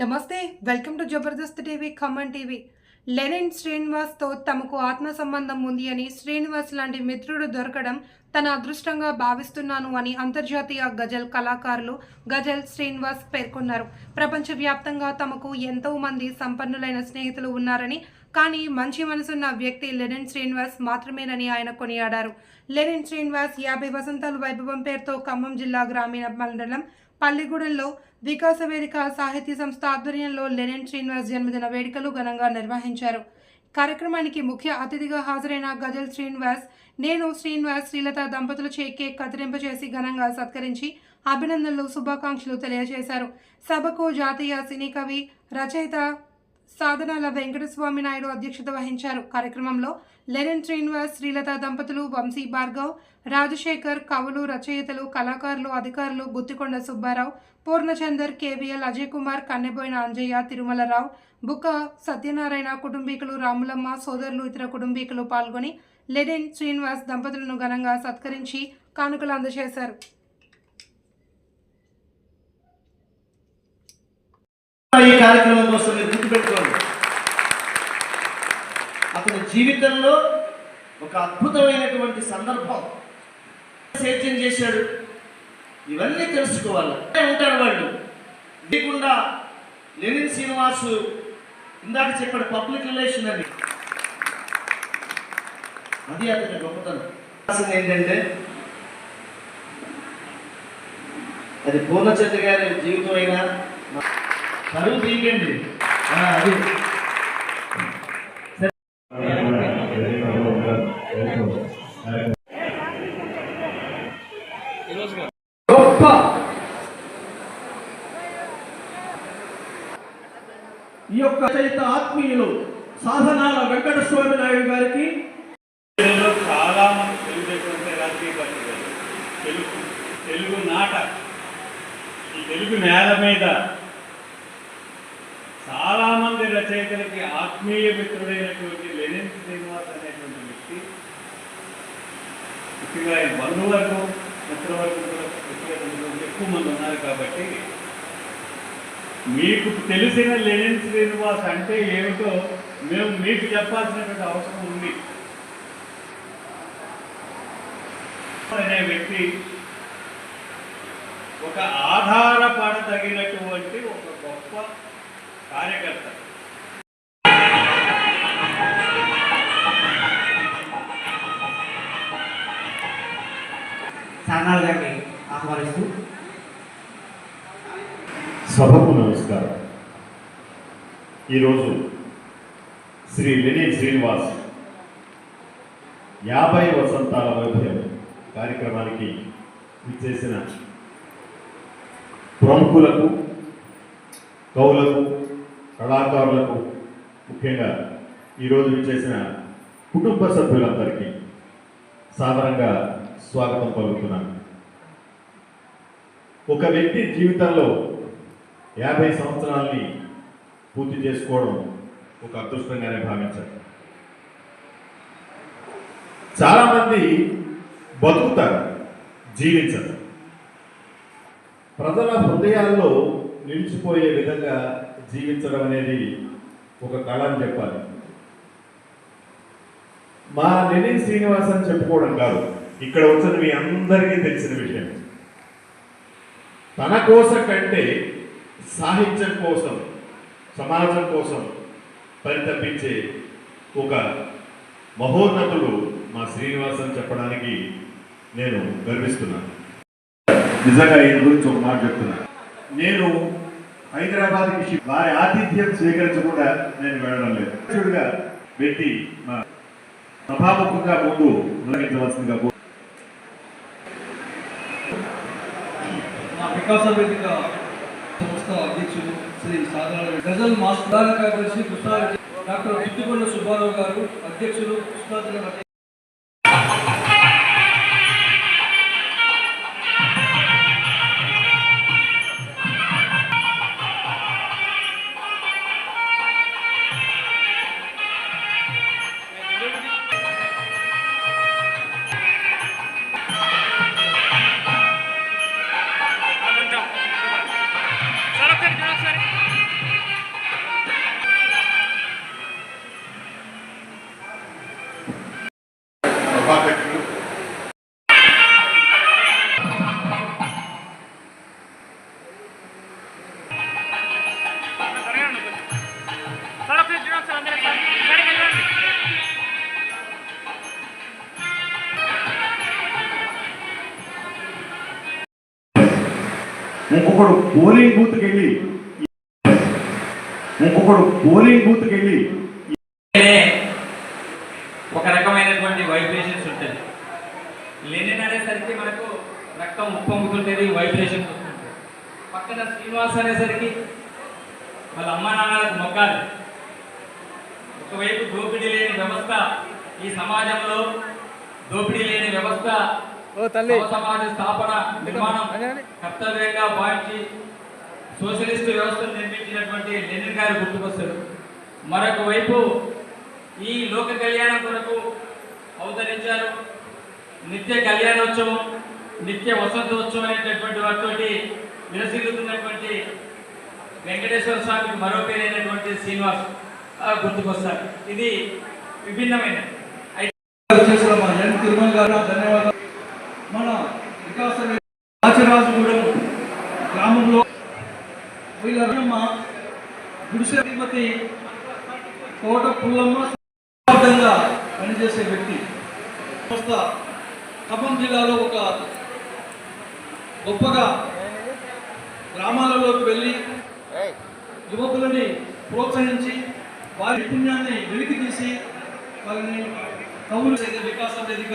నమస్తే welcome to Jabardasth TV Khammam TV. Lenin శ్రీనివాస్తో తమకు ఆత్మ సంబంధం ఉంది అని శ్రీనివాస్ లాంటి మిత్రుడు దొరకడం తన అదృష్టంగా భావిస్తున్నాను అని అంతర్జాతీయ గజల్ కళాకారులు గజల్ శ్రీనివాస్ పేర్కొన్నారు. ప్రపంచవ్యాప్తంగా తమకు ఎంతో మంది సంపన్నులైన స్నేహితులు ఉన్నారని కానీ మంచి మనసున్న వ్యక్తి లెనిన్ శ్రీనివాస్ మాత్రమేనని ఆయన కొనియాడారు. లెనిన్ శ్రీనివాస్ యాభై వసంతాలు వైభవం పేరుతో ఖమ్మం జిల్లా గ్రామీణ మండలం పల్లిగూడెంలో వికాస వేదిక సాహితీ సంస్థ ఆధ్వర్యంలో లెనిన్ శ్రీనివాస్ జన్మదిన వేడుకలు ఘనంగా నిర్వహించారు. కార్యక్రమానికి ముఖ్య అతిథిగా హాజరైన గజల్ శ్రీనివాస్ నేను శ్రీనివాస్ శ్రీలత దంపతులు చే కత్తిరింప చేసి ఘనంగా సత్కరించి అభినందనలు శుభాకాంక్షలు తెలియజేశారు. సభకు జాతీయ సినీ కవి రచయిత సాధనాల వెంకటస్వామి నాయుడు అధ్యక్షత వహించారు. కార్యక్రమంలో లెనిన్ శ్రీనివాస్ శ్రీలత దంపతులు వంశీ భార్గవ్ రాజశేఖర్ కవులు రచయితలు కళాకారులు అధికారులు గుత్తికొండ సుబ్బారావు పూర్ణచందర్ కేవీఎల్ అజయ్ కుమార్ కన్నెబోయిన అంజయ్య తిరుమలరావు బుక్క సత్యనారాయణ కుటుంబీకులు రాములమ్మ సోదరులు ఇతర కుటుంబీకులు పాల్గొని లెనిన్ శ్రీనివాస్ దంపతులను ఘనంగా సత్కరించి కానుకలు అందజేశారు. ఈ కార్యక్రమం కోసం గుర్తుపెట్టుకోండి. అతని జీవితంలో ఒక అద్భుతమైనటువంటి సందర్భం. సేద్యం చేశాడు. ఇవన్నీ తెలుసుకోవాలి. ఉంటారు వాళ్ళు. లేకుండా లెనిన్ శ్రీనివాసు ఇందాక చెప్పాడు పబ్లిక్ రిలేషన్ అని. అది అతని గొప్పతనం. ఏంటంటే అది పూర్ణచంద్ర గారి జీవితం అయినా చదువు తీయండి అది గొప్ప ఈ యొక్క చైత ఆత్మీయులు సాధనాల వెంకట స్వామి నాయుడు గారికి చాలా మంది తెలుగుదేశం రాజకీయ పార్టీ తెలుగు తెలుగు నాట. ఈ తెలుగు నేల మీద రచయితలకి ఆత్మీయ మిత్రుడైనటువంటి లెనిన్ శ్రీనివాస్ అనేటువంటి వ్యక్తి ముఖ్యంగా ఆయన బంధువర్గం మిత్రవర్గం కూడా ఎక్కువ మంది ఉన్నారు కాబట్టి మీకు తెలిసిన లెనిన్ శ్రీనివాస్ అంటే ఏమిటో మేము మీకు చెప్పాల్సినటువంటి అవసరం ఉంది. అనే వ్యక్తి ఒక ఆధారపడదగినటువంటి ఒక గొప్ప కార్యకర్త. సానాల్ గారిని ఆహ్వానిస్తూ. సభకు నమస్కారం. ఈరోజు శ్రీ లెనిన్ శ్రీనివాస్ యాభై వసంతాల వైభవం కార్యక్రమానికి ఇచ్చేసిన ప్రముఖులకు కవులకు కళాకారులకు ముఖ్యంగా ఈరోజు ఇచ్చేసిన కుటుంబ సభ్యులందరికీ సాధారణంగా స్వాగతం పలుకుతున్నాను. ఒక వ్యక్తి జీవితంలో యాభై సంవత్సరాల్ని పూర్తి చేసుకోవడం ఒక అదృష్టంగానే భావించారు. చాలామంది బతుకుతారు జీవించరు. ప్రజల హృదయాల్లో నిలిచిపోయే విధంగా జీవించడం అనేది ఒక కళ అని చెప్పాలి. మా లెనిన్ శ్రీనివాస్ అని చెప్పుకోవడం కాదు. ఇక్కడ వచ్చిన మీ అందరికీ తెలిసిన విషయం. తన కోసం కంటే సాహిత్యం కోసం సమాజం కోసం పరితపించే ఒక మహోన్నతుడు మా శ్రీనివాసం చెప్పడానికి నేను గర్విస్తున్నాను. నిజంగా ఈయన గురించి ఒక మాట చెప్తున్నా. నేను హైదరాబాద్కి షిఫ్ట్ వారి ఆతిథ్యం స్వీకరించకుండా నేను వెళ్ళడం లేదు. పెట్టి మా సభాముఖంగా ముందు నిర్వహించవలసిందిగా కోరు- సంస్థ అధ్యక్షులు శ్రీ సాధారణ గజల్ మాస్ ప్రధాన కార్యదర్శి కృష్ణారెడ్డి. డాక్టర్ పిట్టుకొండ సుబ్బారావు గారు అధ్యక్షులు కృష్ణారెడ్డి. ఇంకొకడు పోలింగ్ బూత్కి వెళ్ళి ఇంకొకడు పోలింగ్ బూత్కి వెళ్ళి ఒక రకమైనటువంటి వైబ్రేషన్స్ ఉంటుంది లెనిన్ అనేసరికి మనకు రక్తం ఉప్పొంగుతుంటుంది వైబ్రేషన్స్ వస్తుంటాయి. పక్కన శ్రీనివాస్ అనేసరికి వాళ్ళ అమ్మ నాన్నలకు మొక్కాలి. ఒకవైపు దోపిడీ లేని వ్యవస్థ ఈ సమాజంలో దోపిడీ లేని వ్యవస్థ సమాజ స్థాపన నిర్మాణం కర్తవ్యంగా భావించి సోషలిస్ట్ వ్యవస్థను నిర్మించినటువంటి లెనిన్ గారు గుర్తుకొస్తారు. మరొక వైపు ఈ లోక కళ్యాణం కొరకు అవతరించారు. నిత్య కళ్యాణోత్సవం నిత్య వసంతోత్సవం అనేటటువంటి వాటితోటి విరసిల్లుతున్నటువంటి వెంకటేశ్వర స్వామికి మరో పేరైనటువంటి శ్రీనివాస్ గుర్తుకొస్తారు. ఇది విభిన్నమైన తిరుమల గారు ధన్యవాదాలు. ఆచరాజుగూడెం గ్రామంలో వీళ్ళమ్మ గుడిసెమతి కోట పుల్లమ్మ సమర్థంగా పనిచేసే వ్యక్తి. సంస్థ ఖమ్మం జిల్లాలో ఒక గొప్పగా గ్రామాలలోకి వెళ్ళి యువకులని ప్రోత్సహించి వారి పుణ్యాన్ని వెలికి తీసి వారిని కవులు వికాస వేదిక